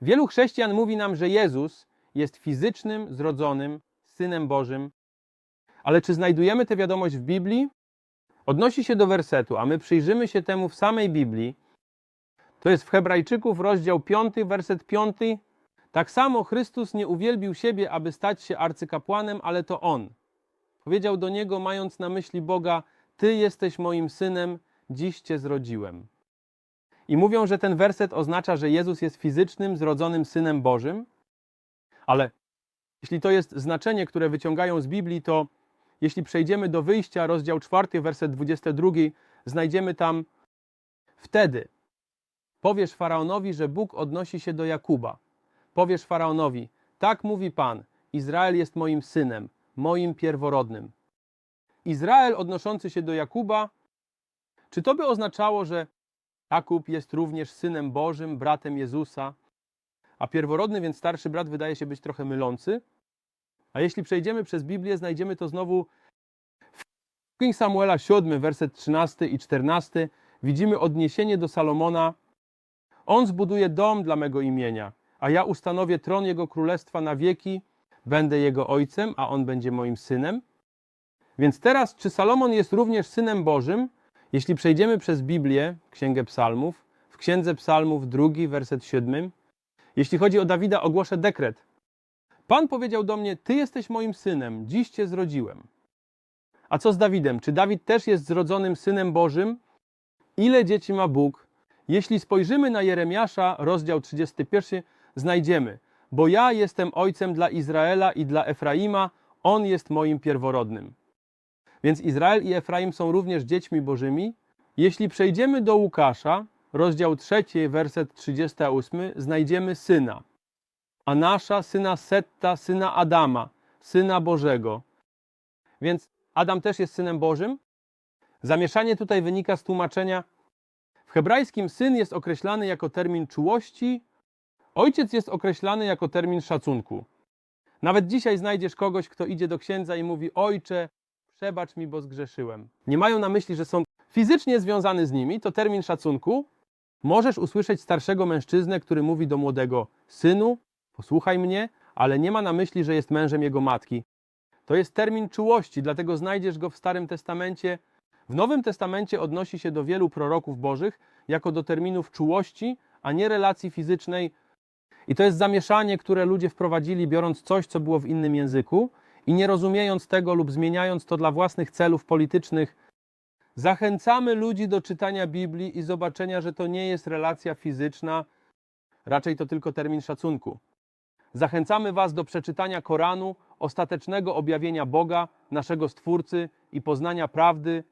Wielu chrześcijan mówi nam, że Jezus jest fizycznym, zrodzonym Synem Bożym. Ale czy znajdujemy tę wiadomość w Biblii? Odnosi się do wersetu, a my przyjrzymy się temu w samej Biblii. To jest w Hebrajczyków, rozdział 5, werset 5. Tak samo Chrystus nie uwielbił siebie, aby stać się arcykapłanem, ale to On. Powiedział do niego, mając na myśli Boga: Ty jesteś moim synem, dziś cię zrodziłem. I mówią, że ten werset oznacza, że Jezus jest fizycznym, zrodzonym synem Bożym, ale jeśli to jest znaczenie, które wyciągają z Biblii, to jeśli przejdziemy do wyjścia, rozdział 4, werset 22, znajdziemy tam wtedy powiesz faraonowi, że Bóg odnosi się do Jakuba. Powiesz faraonowi: Tak mówi Pan, Izrael jest moim synem, moim pierworodnym. Izrael odnoszący się do Jakuba, czy to by oznaczało, że Jakub jest również synem Bożym, bratem Jezusa, a pierworodny, więc starszy brat wydaje się być trochę mylący? A jeśli przejdziemy przez Biblię, znajdziemy to znowu w King Samuela 7, werset 13 i 14. Widzimy odniesienie do Salomona. On zbuduje dom dla mego imienia, a ja ustanowię tron jego królestwa na wieki, będę jego ojcem, a on będzie moim synem. Więc teraz, czy Salomon jest również synem Bożym? Jeśli przejdziemy przez Biblię, Księgę Psalmów, w Księdze Psalmów, drugi, werset 7, jeśli chodzi o Dawida, ogłoszę dekret. Pan powiedział do mnie: Ty jesteś moim synem, dziś cię zrodziłem. A co z Dawidem? Czy Dawid też jest zrodzonym synem Bożym? Ile dzieci ma Bóg? Jeśli spojrzymy na Jeremiasza, rozdział 31, znajdziemy: Bo ja jestem ojcem dla Izraela i dla Efraima, on jest moim pierworodnym. Więc Izrael i Efraim są również dziećmi Bożymi. Jeśli przejdziemy do Łukasza, rozdział 3, werset 38, znajdziemy syna. A nasza syna Setta, syna Adama, syna Bożego. Więc Adam też jest synem Bożym? Zamieszanie tutaj wynika z tłumaczenia. W hebrajskim syn jest określany jako termin czułości, ojciec jest określany jako termin szacunku. Nawet dzisiaj znajdziesz kogoś, kto idzie do księdza i mówi: Ojcze, przebacz mi, bo zgrzeszyłem. Nie mają na myśli, że są fizycznie związany z nimi, to termin szacunku. Możesz usłyszeć starszego mężczyznę, który mówi do młodego: Synu, posłuchaj mnie, ale nie ma na myśli, że jest mężem jego matki. To jest termin czułości, dlatego znajdziesz go w Starym Testamencie. W Nowym Testamencie odnosi się do wielu proroków bożych jako do terminów czułości, a nie relacji fizycznej. I to jest zamieszanie, które ludzie wprowadzili, biorąc coś, co było w innym języku i nie rozumiejąc tego lub zmieniając to dla własnych celów politycznych. Zachęcamy ludzi do czytania Biblii i zobaczenia, że to nie jest relacja fizyczna, raczej to tylko termin szacunku. Zachęcamy Was do przeczytania Koranu, ostatecznego objawienia Boga, naszego Stwórcy i poznania prawdy,